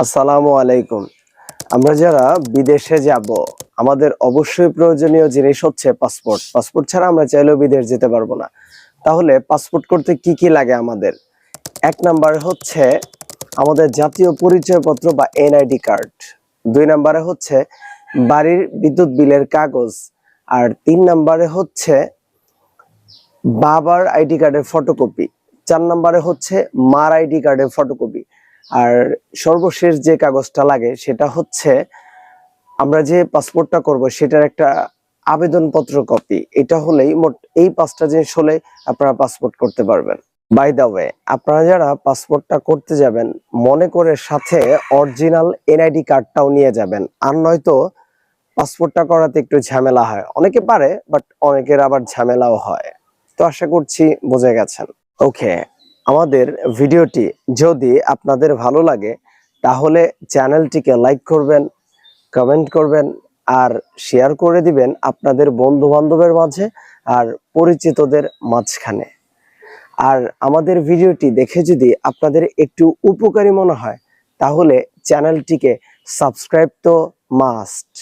আসসালামু আলাইকুম। আমরা যারা বিদেশে যাব, আমাদের অবশ্যই প্রয়োজনীয় জিনিস হচ্ছে পাসপোর্ট। পাসপোর্ট ছাড়া আমরা চাইলেও বিদেশ যেতে পারব না। তাহলে পাসপোর্ট করতে কি কি লাগে আমাদের? এক নাম্বারে হচ্ছে আমাদের জাতীয় পরিচয়পত্র বা এনআইডি কার্ড। দুই নাম্বারে হচ্ছে বাড়ির বিদ্যুৎ বিলের কাগজ। আর তিন নাম্বারে হচ্ছে বাবার আইডি কার্ডের ফটোকপি। চার নাম্বারে হচ্ছে মার আইডি কার্ডের ফটোকপি। আর সর্বশেষ যে কাগজটা লাগে সেটা হচ্ছে, আমরা যে পাসপোর্টটা করব সেটার একটা আবেদনপত্র কপি এটা হলেই মোট এই পাঁচটা জিনিস হলে আপনারা পাসপোর্ট করতে পারবেন। বাই দা ওয়ে আপনারা যারা পাসপোর্টটা করতে যাবেন, মনে করে সাথে অরিজিনাল এনআইডি কার্ডটাও নিয়ে যাবেন। আর নয়তো পাসপোর্টটা করাতে একটু ঝামেলা হয়। অনেকে পারে বাট অনেকের আবার ঝামেলাও হয়। তো আশা করছি বুঝে গেছেন। ওকে আমাদের ভিডিওটি যদি আপনাদের ভালো লাগে, তাহলে চ্যানেলটিকে লাইক করবেন কমেন্ট করবেন, আর শেয়ার করে দিবেন আপনাদের বন্ধু বান্ধবের মাঝে আর পরিচিতদের মাঝখানে। আর আমাদের ভিডিওটি দেখে যদি আপনাদের একটু উপকারী মনে হয়, তাহলে চ্যানেলটিকে সাবস্ক্রাইব তো মাস্ট